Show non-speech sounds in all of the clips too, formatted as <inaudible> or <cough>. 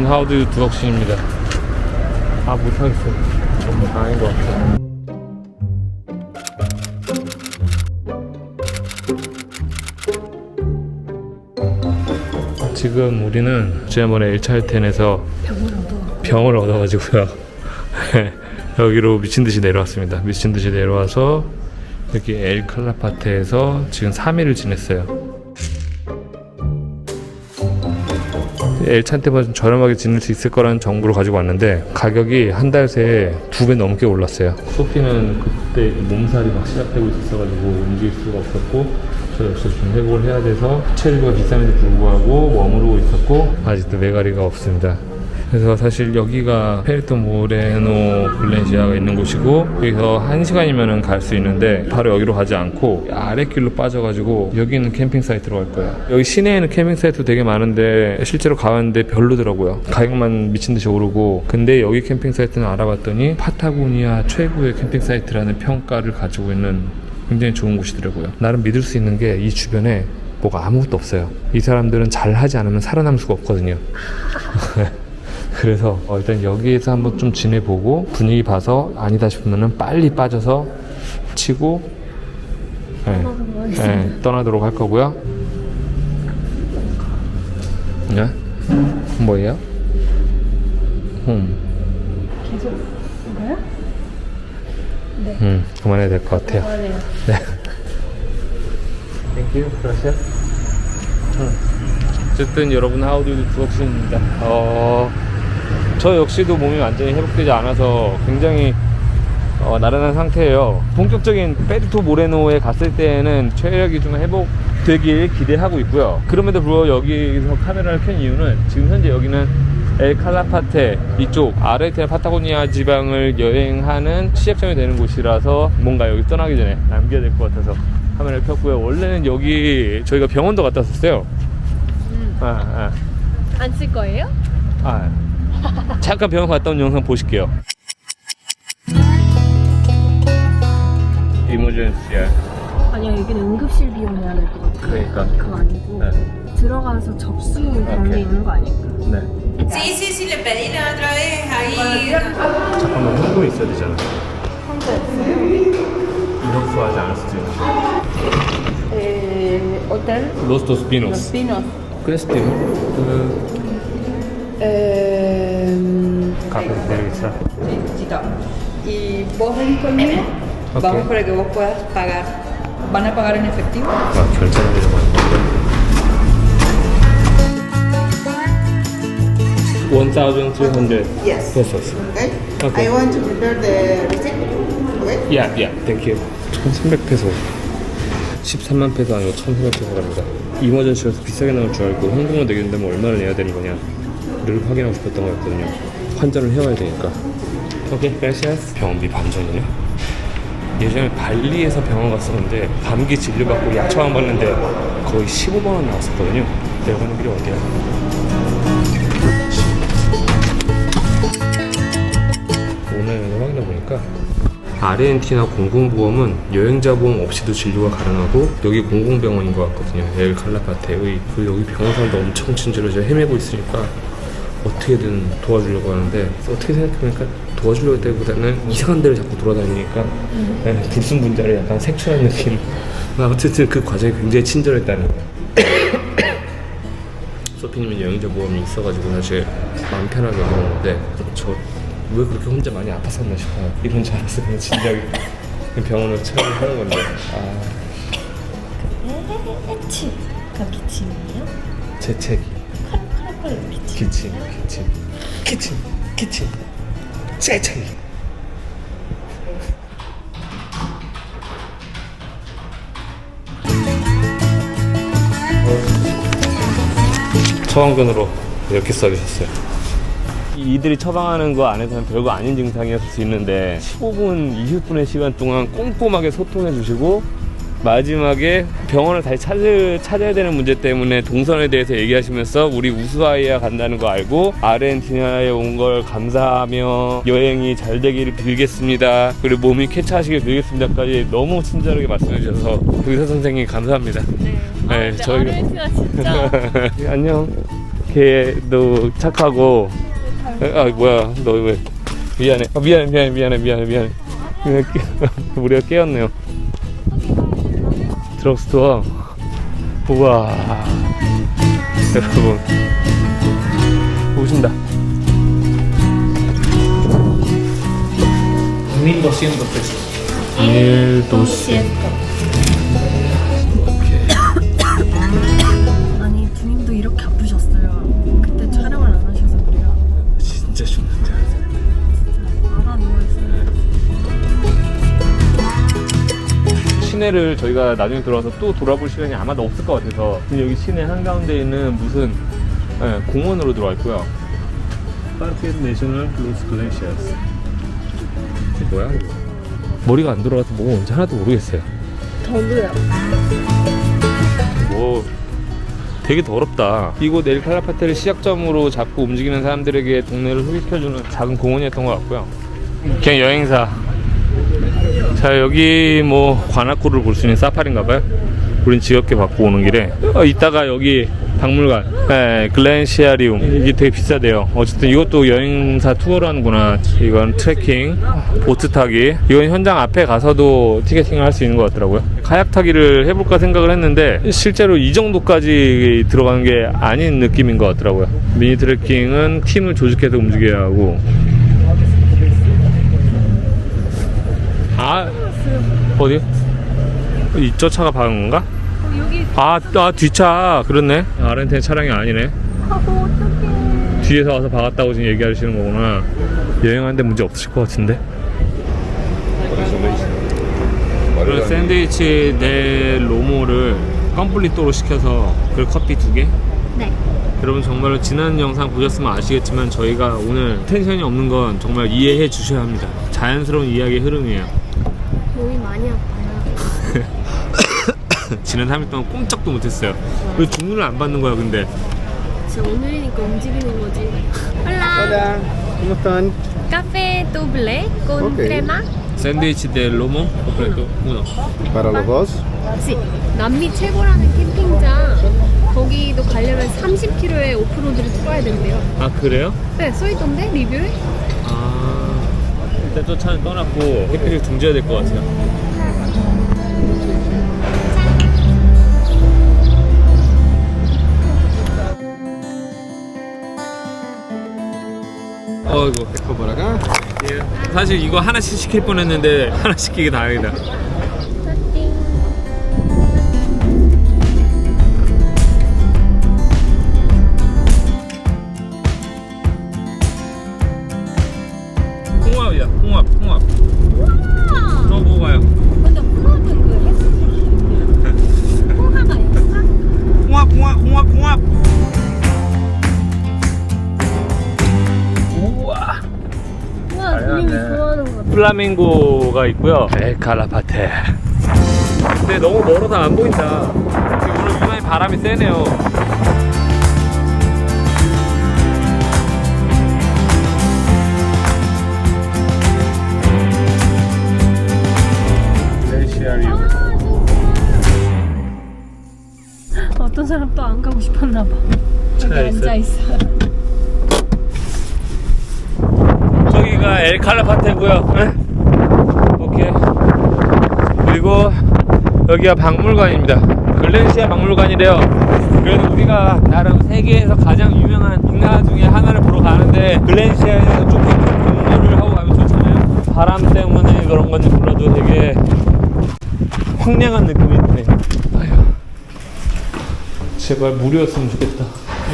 여러분 하우드 두덕신입니다. 아 못하겠어요. 너무 강한 것 같아요. 지금 우리는 지난번에 1차 1텐에서 병을 얻어가지고요. <laughs> 여기로 미친 듯이 내려왔습니다. 미친 듯이 내려와서 여기 엘 칼라파테에서 지금 3일을 지냈어요. 엘찬테보다 좀 저렴하게 지낼 수 있을 거라는 정보를 가지고 왔는데 가격이 한 달 새에 두 배 넘게 올랐어요. 소피는 그때 몸살이 막 시작되고 있었어가지고 움직일 수가 없었고 저 역시 좀 회복을 해야 돼서 체류가 비싼에도 불구하고 머무르고 있었고 아직도 메가리가 없습니다. 그래서 사실 여기가 페리토 모레노 블렌시아가 있는 곳이고 여기서 한 시간이면은 갈 수 있는데 바로 여기로 가지 않고 아랫길로 빠져가지고 여기 있는 캠핑 사이트로 갈 거예요. 여기 시내에는 캠핑 사이트 되게 많은데 실제로 가봤는데 별로더라고요. 가격만 미친 듯이 오르고 근데 여기 캠핑 사이트는 알아봤더니 파타고니아 최고의 캠핑 사이트라는 평가를 가지고 있는 굉장히 좋은 곳이더라고요. 나름 믿을 수 있는 게 이 주변에 뭐가 아무것도 없어요. 이 사람들은 잘 하지 않으면 살아남을 수가 없거든요. <laughs> 그래서 어, 일단 여기에서 한번 좀 지내보고 분위기 봐서 아니다 싶으면은 빨리 빠져서 치고 예, 예, 떠나도록 할 거고요. 네? 뭐예요? 음. 계속 이거요? 음, 그만해야 될 것 같아요. 네. Thank you. Gracias. 어쨌든 여러분 하우드 두옥신입니다. 어, 저 역시도 몸이 완전히 회복되지 않아서 굉장히 어, 나른한 상태예요. 본격적인 페리토 모레노에 갔을 때에는 체력이 좀 회복되길 기대하고 있고요. 그럼에도 불구하고 여기서 카메라를 켠 이유는 지금 현재 여기는 엘 칼라파테 이쪽 아르헨티나 파타고니아 지방을 여행하는 시작점이 되는 곳이라서 뭔가 여기 떠나기 전에 남겨야 될 것 같아서 카메라를 켰고요. 원래는 여기 저희가 병원도 갔다 왔었어요. 음. 아, 안쓸 거예요? 아, 아. 잠깐 병원 갔다 온 영상 보실게요. 이모전시야. 아니요, 여기는 응급실 비용해야 될 것 같아요. 그러니까. 그거 아니고 네. 들어가서 접수용 그런 오케이. 게 있는 거 아닐까? 네. Sí, sí, sí, le pedí la otra vez ahí. 잠깐만 현금 있어야 되잖아. 이력서 하지 않을 수도 있는데. Eh, hotel Los dos Los pinos. Pinos. 그레스티노. 그 Eh, 카페 내리겠어. Chita. Y vos venís conmigo, Ok. vamos para que vos puedas pagar. ¿Van a pagar en efectivo? 아 One thousand three hundred Yes. pesos. Okay. Okay. I want to prepare the receipt. Okay. 야, 야, 땡큐. 1,300 페소. 13만 페소 아니고 1,300 페소랍니다. 이머전시라서 비싸게 나올 줄 알고 한국만 되겠는데 뭐 얼마를 내야 되는 거냐를 확인하고 싶었던 거였거든요. 환전을 해와야 되니까. 오케이, gracias. 병원비 반 전이네. 예전에 발리에서 병원 갔었는데 감기 진료받고 약 처방 받는데 거의 15만 원 나왔었거든요. 내가 가는 길이 어디야? 오늘 확인해 보니까 아르헨티나 공공보험은 여행자 보험 없이도 진료가 가능하고 여기 공공병원인 것 같거든요. 엘 칼라파테의 그 여기 병원사도 엄청 친절해서 헤매고 있으니까 어떻게든 도와주려고 하는데 어떻게 생각해보니까 도와주려고 할 때보다는 이상한 데를 자꾸 돌아다니니까 네, 불순분자를 약간 색출한 느낌. 아무튼 그 과정이 굉장히 친절했다는 거예요. <coughs> 소피님은 여행자 보험이 있어가지고 사실 마음 편하게 와봤는데 저 왜 그렇게 혼자 많이 아팠었나 싶어요. 이런 줄 알았으면 진작에 병원으로 체험을 하는 건데 아 해치. 그 기침이에요? 재채기 기침 기침. 기침 기침. 재채기. 처방전으로 이렇게 써주셨어요. 이들이 처방하는 거 안에서는 별거 아닌 증상이었을 수 있는데 15분, 20분의 시간 동안 꼼꼼하게 소통해 주시고 마지막에 병원을 다시 찾을, 찾아야 되는 문제 때문에 동선에 대해서 얘기하시면서 우리 우수아이아 간다는 거 알고 아르헨티나에 온 걸 감사하며 여행이 잘 되기를 빌겠습니다. 그리고 몸이 쾌차하시길 빌겠습니다까지 너무 친절하게 말씀해 주셔서 의사 선생님 감사합니다. 네. 네, 아, 근데 저희가- 아르헨티나 진짜 <laughs> 안녕. 걔도 착하고 아 뭐야 너 왜 미안해 아, 미안해 미안해 미안해 미안해 미안해 미안해. 깨- <laughs> 우리가 깨었네요 드럭스토어. 우와. 여러분. 오신다. 1200 pesos. 1200 시내를 저희가 나중에 들어와서 또 돌아볼 시간이 아마도 없을 것 같아서 근데 여기 시내 한가운데 있는 무슨 예, 공원으로 들어와 있고요. 파르케 내셔널 로스 글래시아스. 이게 뭐야 이거? 머리가 안 돌아가서 뭐가 뭔지 하나도 모르겠어요. 저도요. 뭐 되게 더럽다. 이곳 엘칼라파테를 시작점으로 잡고 움직이는 사람들에게 동네를 흡입해주는 작은 공원이었던 것 같고요. 그냥 여행사 자 여기 뭐 관악구를 볼 수 있는 사파리인가봐요. 우린 지겹게 받고 오는 길에. 어, 이따가 여기 박물관. 네, 글렌시아리움. 이게 되게 비싸대요. 어쨌든 이것도 여행사 투어를 하는구나. 이건 트레킹 보트 타기. 이건 현장 앞에 가서도 티켓팅을 할 수 있는 것 같더라고요. 카약 타기를 해볼까 생각을 했는데 실제로 이 정도까지 들어가는 게 아닌 느낌인 것 같더라고요. 미니 트레킹은 팀을 조직해서 움직여야 하고 아 어디? 이 저 차가 박은 건가? 여기 아, 아 뒷차 그렇네 아르헨티나 차량이 아니네 하고 어떡해. 뒤에서 와서 박았다고 지금 얘기하시는 거구나 여행하는데 문제 없으실 것 같은데 그런 샌드위치 네 로모를 컴플리토로 시켜서 그 커피 두 개? 네. 여러분 정말로 지난 영상 보셨으면 아시겠지만 저희가 오늘 텐션이 없는 건 정말 이해해 주셔야 합니다 자연스러운 이야기의 흐름이에요 몸이 많이 아파요. <coughs> 지난 3일 동안 꼼짝도 못했어요 왜 주문을 안 받는 거야 근데 진짜 오늘이니까 움직이는 거지. Hola. Hola, ¿cómo están? Café doble con Ok. crema. 샌드위치 대 로모 completo uno ¿Para los dos? 시. 남미 최고라는 캠핑장. 거기도 가려면 30km의 오프로드를 뚫어야 된대요. 아 그래요? 네, 써 있던데 리뷰에? 아 일단 저 차는 떠났고 해피를 둥져야 될 것 같아요 어이구 acá. 예. 사실 이거 하나씩 시킬 뻔했는데 하나 시키기 다행이다 홍합이야 홍합. 홍합 너 먹어요? 근데 홍합은 그 햇빛 홍합 아니야? 홍합 홍합 홍합 홍합. 우와. 우와, 주님이 좋아하는 거 같아. 플라밍고가 있고요. 엘칼라파테. 근데 너무 멀어서 안 보인다. 지금 오늘 유난히 바람이 세네요 싶었나 봐. 여기 차에? 앉아 있어. 저기가 엘 칼라파테고요. 네? 오케이. 그리고 여기가 박물관입니다. 글렌시아 박물관이래요. 그래도 우리가 나름 세계에서 가장 유명한 동화 중에 하나를 보러 가는데 글렌시아에서 조금 공부를 하고 가면 좋잖아요. 바람 때문에 그런 건지 몰라도 되게 황량한 느낌이 드네. 아휴. 제발 무료였으면 좋겠다.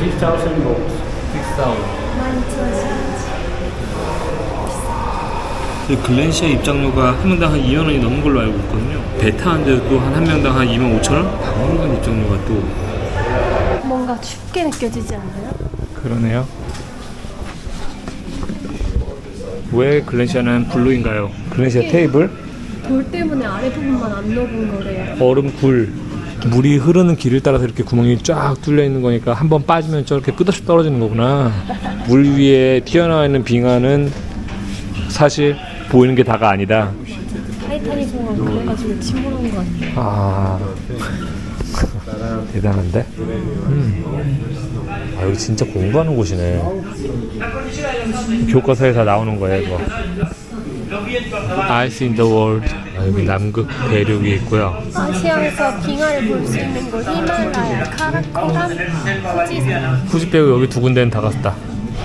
6,000 volts. 6,000. 그 글렌시아 입장료가 한 명당 한 2만 원이 넘는 걸로 알고 있거든요. 배 타는데도 또 한 한 명당 한 2만 5천 원? 박물관 입장료가 또 뭔가 춥게 느껴지지 않나요? 그러네요. 왜 글렌시아는 블루인가요? 글렌시아 테이블? 돌 때문에 아래 부분만 안 녹은 거래요. 얼음 굴 물이 흐르는 길을 따라서 이렇게 구멍이 쫙 뚫려 있는 거니까 한 번 빠지면 저렇게 끝없이 떨어지는 거구나 물 위에 튀어나와 있는 빙하는 사실 보이는 게 다가 아니다 타이타닉 공항 그래가지고 침몰한 거 아니에요? 아 <laughs> 대단한데? 음. 아, 여기 진짜 공부하는 곳이네. 교과서에 다 나오는 거예요, 이거. Ice in the World. 아, 여기 남극 대륙이 있고요. 아시아에서 빙하를 볼 수 있는 곳 히말라야, 카라코람, 후지산. 후지 빼고 여기 두 군데는 다 갔다.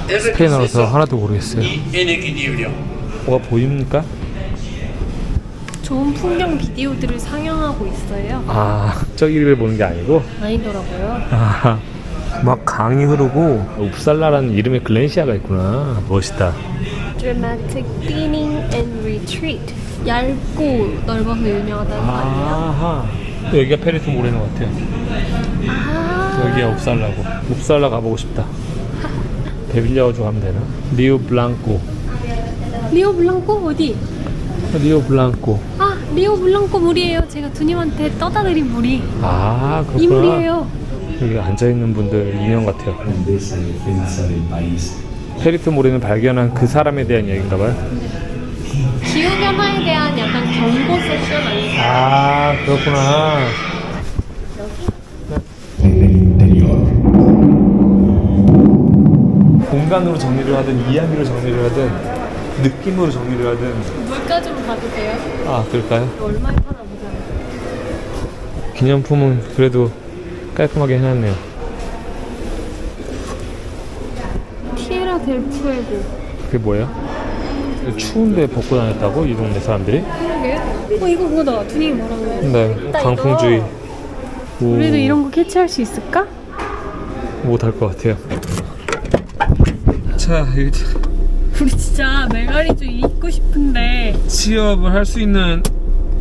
스페인어라서 하나도 모르겠어요. 뭐가 보입니까? 좋은 풍경 비디오들을 상영하고 있어요. 아, 저기를 보는 게 아니고 아니더라고요. 아, 막 강이 흐르고 웁살라라는 이름의 글렌시아가 있구나. 멋있다. Dramatic Beginning and Retreat. 얇고 넓어서 유명하다는 거 아니에요? 아하. 여기가 페리토 모레는 것 같아요. 아, 여기가 웁살라고. 웁살라 가보고 싶다. 배 빌려가지고 가면 되나? 리오 블랑코. 리오 블랑코 어디? 리오 블랑코. 아, 리오 블랑코 물이에요. 제가 두님한테 떠다 드린 물이 아, 그렇구나. 이 물이에요. 여기 앉아있는 분들 인형 같아요. 페리토 모레는 발견한 그 사람에 대한 이야기인가 봐요. 기후 변화에 경고 세션 아닌가? 아, 그렇구나. 공간으로 정리를 하든 이야기로 정리를 하든 느낌으로 정리를 하든 물가 좀 봐도 돼요? 아 그럴까요? 얼마에 파나 보자. 기념품은 그래도 깔끔하게 해놨네요 티에라 델 푸에고. 그게 뭐예요? 추운데 벗고 다녔다고? 이 동네 사람들이? 어, 이거 뭐다. 두님이 말한 거. 네 강풍주의. 이거. 우리도 이런 거 캐치할 수 있을까? 못할 것 같아요. 자 이제 우리 진짜 메가리주 입고 싶은데. 취업을 할 수 있는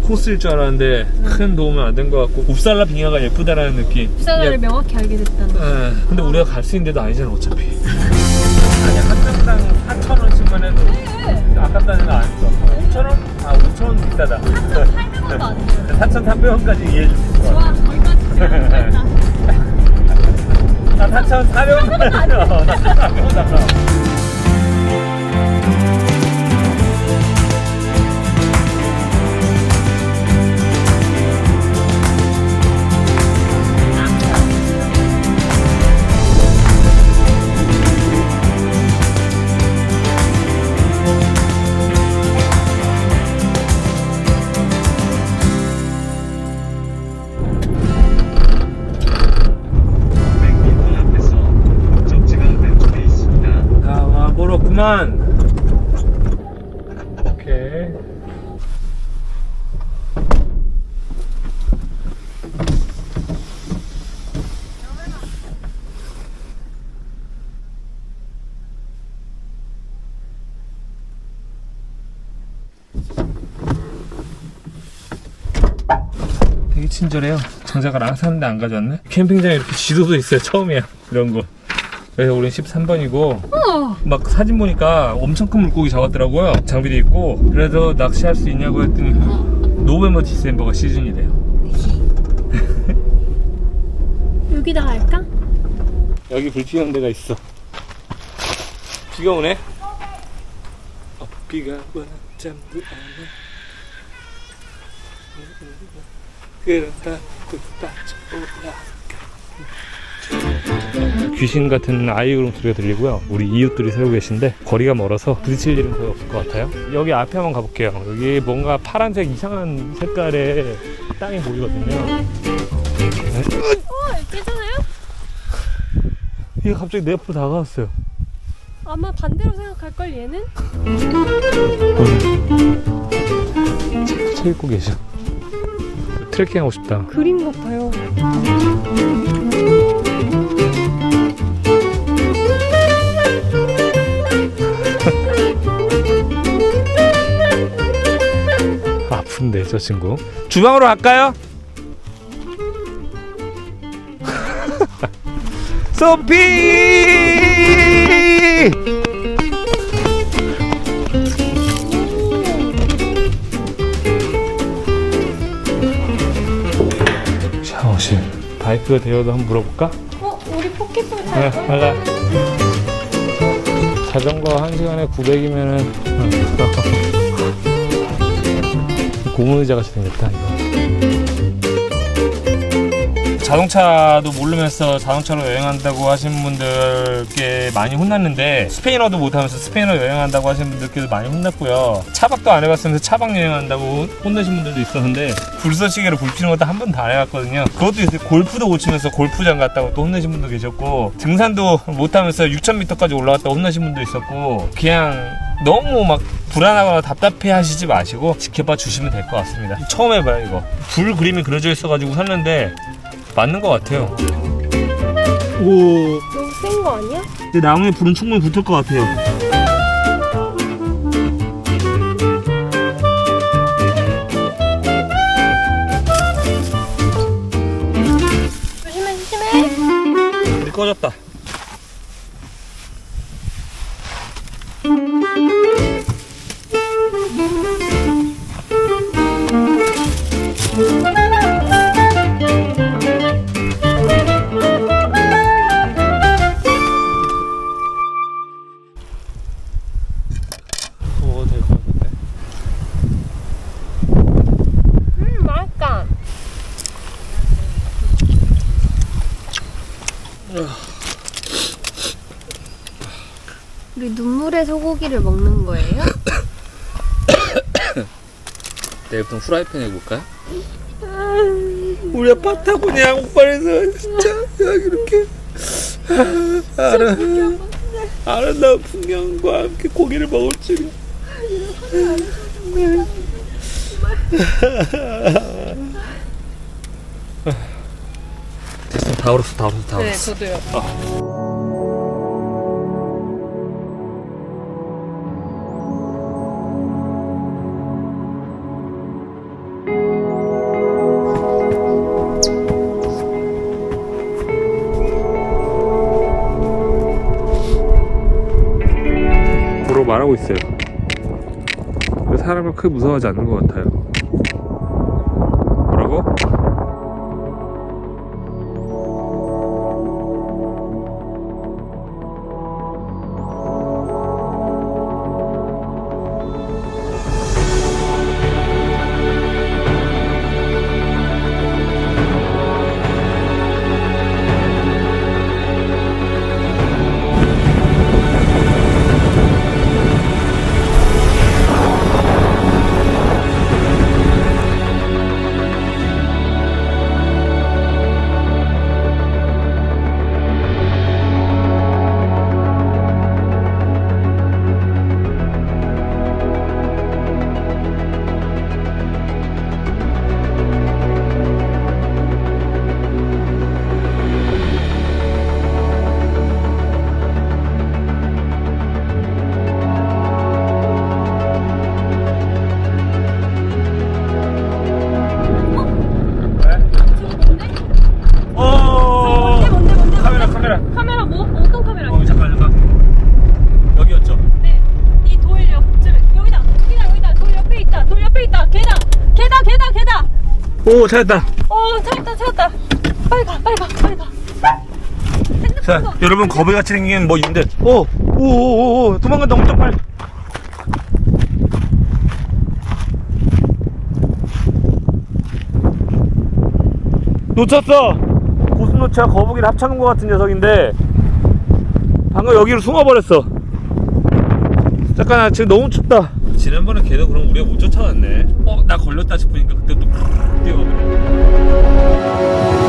코스일 줄 알았는데 큰 도움은 안 된 것 같고 옵살라 빙하가 예쁘다라는 느낌. 야, 명확히 알게 됐다는 에, 근데 우리가 갈 수 있는 데도 아니잖아 어차피. 아니 한 명당 4,000원씩만 해도 아깝다는 거 아니죠 4,000원 비싸다. 4,800원 4,300원까지 <laughs> 이해해 줄 수 있어. 좋아, 거기까지 4,400원 4,400원 와, 멀었구만. 오케이. 되게 친절해요. 장작을 안 샀는데 안 가져왔네. 캠핑장에 이렇게 지도도 있어요. 처음이야. 이런 거. 그래서 우린 13번이고 어, 막 사진 보니까 엄청 큰 물고기 잡았더라고요. 장비도 있고. 그래서 낚시할 수 있냐고 했더니 노베ம்ப 디셈버가 시즌이래요. 여기다 할까? 여기 불 피우는 데가 있어. 비가 오네. 어, 비가 오나 잠도 안 와. 그러다 또 빠져 올라. 귀신 같은 아이 울음 소리가 들리고요. 우리 이웃들이 살고 계신데 거리가 멀어서 부딪힐 일은 거의 없을 것 같아요. 여기 앞에 한번 가볼게요. 여기 뭔가 파란색 이상한 색깔의 땅이 보이거든요. 어, 괜찮아요? 이게 갑자기 내 앞으로 다가왔어요. 아마 반대로 생각할 걸, 얘는? 책 읽고 계셔. 트레킹 하고 싶다. 그림 같아요. 아픈데 저 친구. 주방으로 갈까요? <laughs> 소피! 샤워실. 바이크가 되어도 한번 물어볼까? 어, 우리 포켓볼 네, 탈 가자. 자전거 한 시간에 900이면은 <laughs> 고무 의자 같이 생겼다 이거. 자동차도 모르면서 자동차로 여행한다고 하신 분들께 많이 혼났는데 스페인어도 못하면서 스페인어 여행한다고 하신 분들께도 많이 혼났고요. 차박도 안 해봤으면서 차박 여행한다고 혼내신 분들도 있었는데 불서시계로 불 피는 것도 한 번도 안 해봤거든요. 그것도 있어요. 골프도 못 치면서 골프장 갔다고 또 혼내신 분도 계셨고 등산도 못하면서 6,000m까지 올라갔다고 혼내신 분도 있었고 그냥 너무 막 불안하거나 답답해 하시지 마시고 지켜봐 주시면 될 것 같습니다. 처음 해봐요 이거. 불 그림이 그려져 있어가지고 샀는데 맞는 것 같아요. 오, 너무 센 거 아니야? 근데 나무에 불은 충분히 붙을 것 같아요. 우리 눈물의 소고기를 먹는 거예요? <coughs> 내일부터 후라이팬 해볼까요? 우리 파타고니아 양옥반에서 진짜 이렇게 아름, 아름다운 풍경과 함께 고기를 먹을 줄이야 <laughs> 됐어 다 얼었어 다 얼었어 다 네, 얼었어 저도요. 도로 말하고 있어요 사람을 크게 무서워하지 않는 것 같아요 뭐라고? 오 찾았다. 어 찾았다 찾았다. 빨리 가 빨리 가 빨리 가. 자 여러분 거북이같이 생긴 뭐 있는데. 오오오오 도망간다 엄청 빨리. 놓쳤어. 고슴도치와 거북이를 합쳐놓은 것 같은 녀석인데 방금 여기로 숨어버렸어. 잠깐 지금 너무 춥다. 지난번에 걔도 그럼 우리가 못 쫓아왔네. 어 나 걸렸다 싶으니까 그때 또 뛰어가버려 오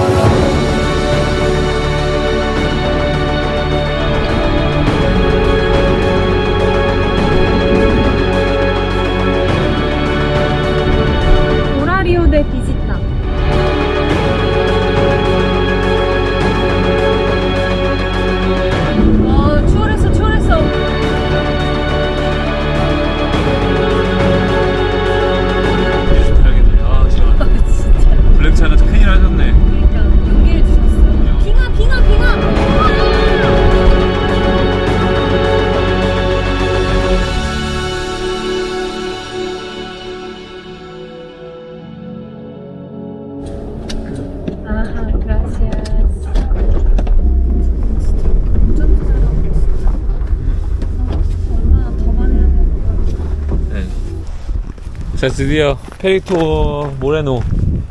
자 드디어 페리토 모레노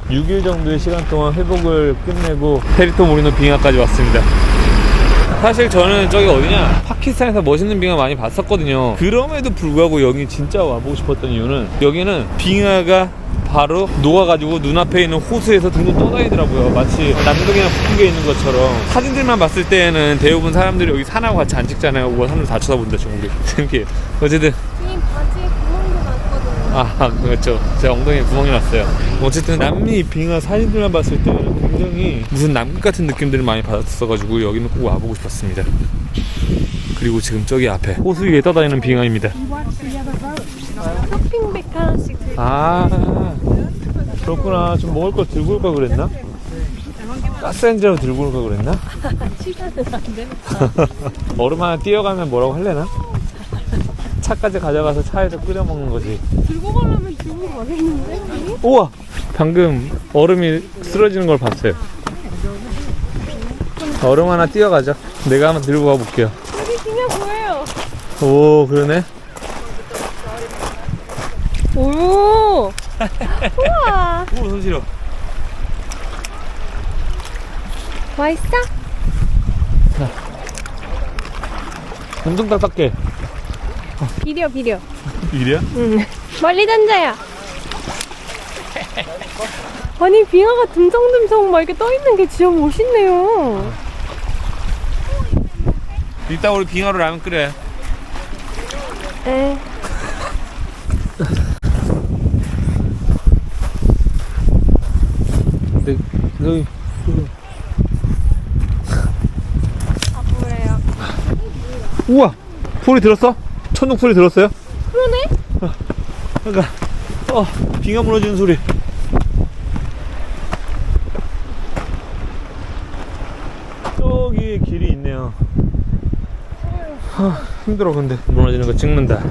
6일 정도의 시간 동안 회복을 끝내고 페리토 모리노 빙하까지 왔습니다. 사실 저는 저기 어디냐? 파키스탄에서 멋있는 빙하 많이 봤었거든요. 그럼에도 불구하고 여기 진짜 와보고 싶었던 이유는 여기는 빙하가 바로 녹아가지고 눈앞에 있는 호수에서 둥둥 떠다니더라고요. 마치 남극이나 북극에 있는 것처럼. 사진들만 봤을 때는 대부분 사람들이 여기 산하고 같이 안 찍잖아요. 우와 산을 다 쳐다본다 우리 신기해 <laughs> 어쨌든 님 바지에 구멍도 났거든요. 아 그렇죠. 제 엉덩이에 구멍이 났어요. 어쨌든 남미 빙하 사진들만 봤을 때는 굉장히 무슨 남극 같은 느낌들을 많이 받았어가지고 여기는 꼭 와보고 싶었습니다. 그리고 지금 저기 앞에 호수 위에 떠다니는 빙하입니다. 쇼핑백 하나씩 들고 아 그렇구나. 좀 먹을 거 들고 올까 그랬나? 가스렌지라도 들고 올까 그랬나? <laughs> 시간은 안 되는 <laughs> 얼음 하나 띄어가면 뭐라고 할래나? 차까지 가져가서 차에서 끓여 먹는 거지 들고 가려면 들고 가겠는데? 님? 우와 방금 얼음이 쓰러지는 걸 봤어요 얼음 하나 띄어가죠 내가 한번 들고 가볼게요 여기 그냥 보여요. 오 그러네 오. 우와. <laughs> 오 손실어 맛있어? 엄청 딱딱해 비려 비려. 이래야? 응. 멀리 던져요. 아니 빙하가 듬성듬성 막 이렇게 떠 있는 게 진짜 멋있네요. 이따 우리 빙하로 라면 끓여 에. 근데 여기 아? 우와 소리 들었어? 천둥 소리 들었어요? 그러네. 그러니까 어 빙하 무너지는 소리. 저기 길이 있네요. 하, 힘들어 근데. 무너지는 거 찍는다.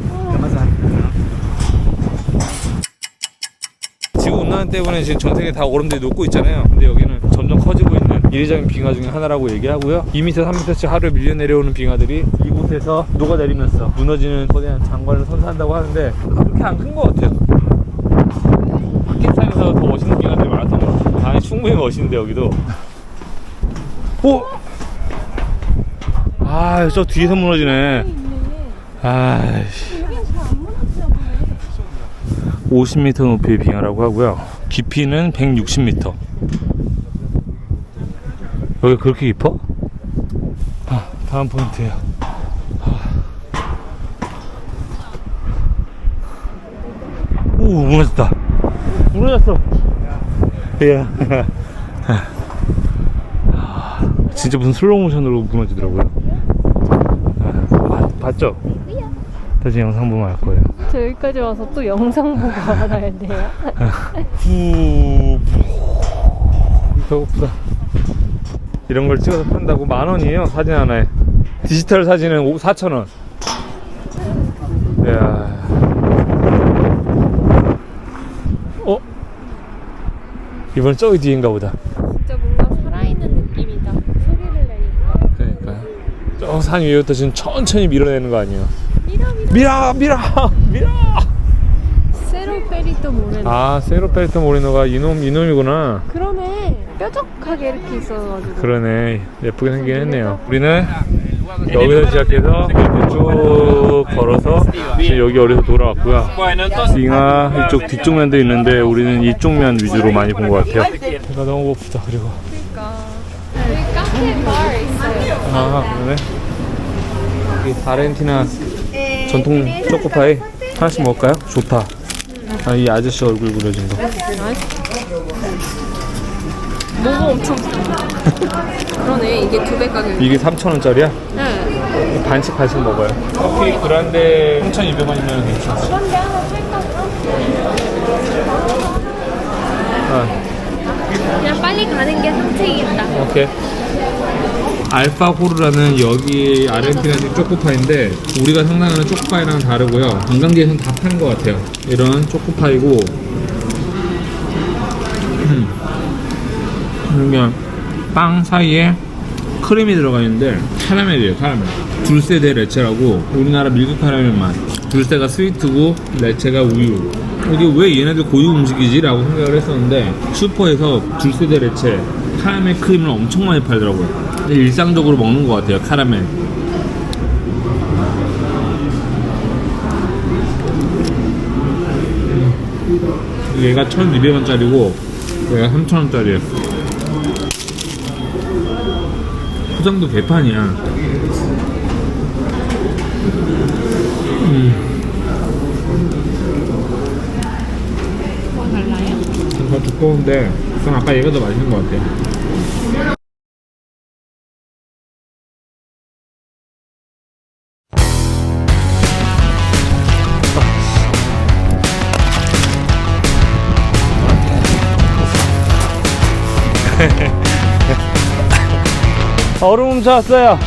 지구 온난화 때문에 지금 전 세계 다 얼음들이 녹고 있잖아요. 근데 여기는 점점 커지고 이례적인 빙하 중에 하나라고 얘기하고요 2m 3m씩 하루에 밀려 내려오는 빙하들이 이곳에서 녹아내리면서 무너지는 거대한 장관을 선사한다고 하는데 그렇게 안 큰 것 같아요 파키스탄에서 더 멋있는 빙하들이 많았던 것 같아요 아니 충분히 멋있는데 여기도 오! 아, 저 뒤에서 무너지네. 아이씨. 50m 높이의 빙하라고 하고요. 깊이는 160m. 여기 그렇게 깊어? 아, 다음 포인트예요. 아. 오, 무너졌다. 무너졌어. 야. <laughs> 진짜 무슨 슬로우 모션으로 무너지더라고요. 아, 봤죠? 다시 영상 보면 알 거예요. 저 여기까지 와서 또 영상 보고 <laughs> 알아야 돼요. 후 배고프다. 이런 걸 찍어서 판다고 만 원이에요 사진 하나에. 디지털 사진은 4천 원. 이야. 어? 이번 저기 뒤인가 보다. 진짜 뭔가 살아있는 느낌이다. 소리를 내니까. 그러니까요. 저산 위에부터 지금 천천히 밀어내는 거 아니에요? 밀어, 밀어, 밀어. 세로 페리또 모래. 아, 세로페리토 모리노가 이놈 이놈이구나. 그러네. 뾰족하게 이렇게 있어가지고. 그러네. 예쁘게 생긴 했네요. 우리는 여기서 시작해서 이렇게 쭉 걸어서 지금 여기 어디서 돌아왔고요. 빙하 이쪽 뒷쪽 면도 있는데 우리는 이쪽 면 위주로 많이 본 것 같아요. 배가 너무 고프다 그리고. 있어요. 아 그러네. 여기 아르헨티나 전통 초코파이 하나씩 먹을까요? 좋다. 아, 이 아저씨 얼굴 그려진 거 뭐가 엄청 그러네. 이게 두 배 가격. 이게 3,000원짜리야? 네. 반씩 반씩 먹어요 커피 그란데 3,200원이면 괜찮아? 아. 그냥 빨리 가는 게 상책이겠다. 오케이. 알파고르라는 여기 아르헨티나식 초코파이인데 우리가 상상하는 초코파이랑 다르고요. 관광지에서는 다 파는 것 같아요. 이런 초코파이고 그러면 빵 사이에 크림이 들어가 있는데 카라멜이에요 카라멜 둘세 대 레체라고 우리나라 밀크 카라멜 맛 둘세가 스위트고 레체가 우유 이게 왜 얘네들 고유 음식이지 라고 생각을 했었는데 슈퍼에서 줄세대 레체 카라멜 크림을 엄청 많이 팔더라고요. 일상적으로 먹는 것 같아요 카라멜. 얘가 1,200원짜리고 얘가 3,000원짜리예요. 포장도 개판이야. 뭐 달라요? 더 두꺼운데 전 아까 얘가 더 맛있는 것 같아 얼음 훔쳐왔어요.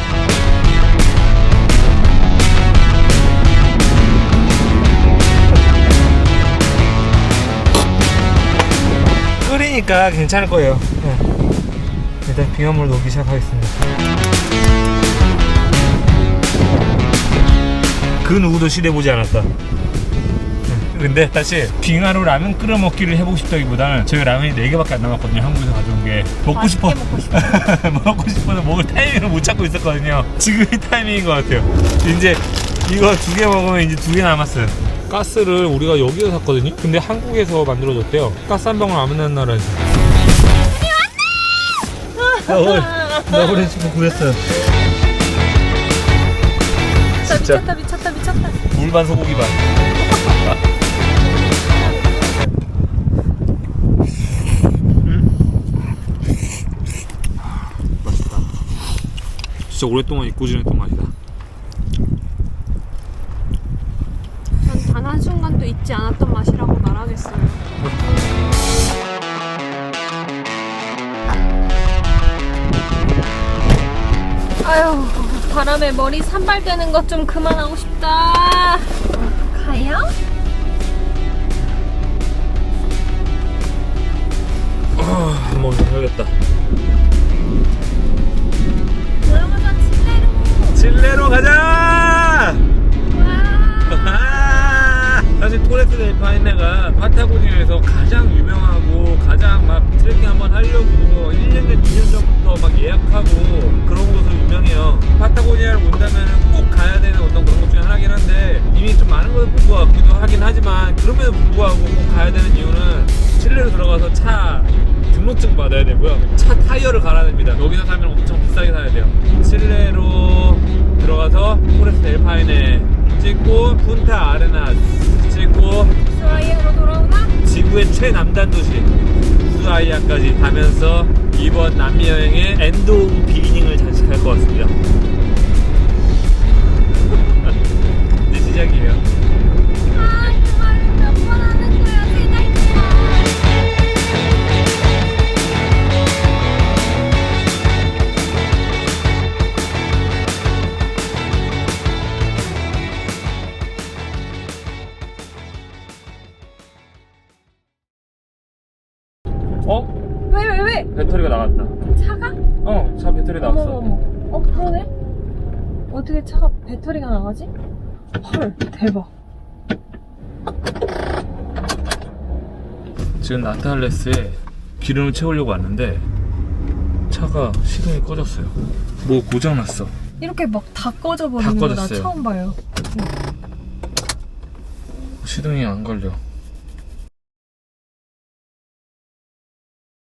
끓이니까 괜찮을 거예요. 네. 일단 빙하물 녹기 시작하겠습니다. 그 누구도 시대보지 않았다. 네. 근데 사실 빙하로 라면 끓여 먹기를 해보고 싶다기보다는 저희 라면이 4개밖에 안 남았거든요. 한국에서 가져온 게. 먹고 싶어 먹고 싶어. <laughs> 먹고 싶어서 먹을 타이밍을 못 찾고 있었거든요. 지금이 타이밍인 것 같아요. 이제 이거 두 개 먹으면 이제 두 개 남았어요. 가스를 우리가 여기서 샀거든요. 근데 한국에서 만들어줬대요. 가스 한 방울 안 만나는 나라에서. 너울 너울에 <laughs> 지금 구했어요. 진짜 미쳤다 미쳤다 미쳤다. 물반 소고기 반 진짜 오랫동안 잊고 지냈던 맛이다 전 단 한 순간도 잊지 않았던 맛이라고 말하겠어요. 아유, 바람에 머리 산발되는 것 좀 그만하고 싶다. 가요? 아, 한번 해야겠다 파타고니아에서 가장 유명하고 가장 막 트레킹 한번 하려고 1년, 2년 전부터 막 예약하고 그런 곳으로 유명해요. 파타고니아를 온다면 꼭 가야 되는 어떤 그런 것 중에 하나긴 한데 이미 좀 많은 것을 본 것 같기도 하긴 하지만 그럼에도 불구하고 꼭 가야 되는 이유는 칠레로 들어가서 차 등록증 받아야 되고요. 차 타이어를 갈아야 됩니다. 여기서 사면 엄청 비싸게 사야 돼요. 칠레로 들어가서 토레스 델 파이네 찍고 푼타 아레나스 찍고 스와이어로 돌아오나? 지구의 최남단 도시 우스아이아까지 가면서 이번 남미 여행의 엔드 오브 비기닝을 장식할 것 같습니다. 지금 나탈레스에 기름을 채우려고 왔는데 차가 시동이 꺼졌어요. 뭐 고장 났어. 이렇게 막 다 꺼져 버리는 다 거나 꺼졌어요. 처음 봐요. 시동이 안 걸려.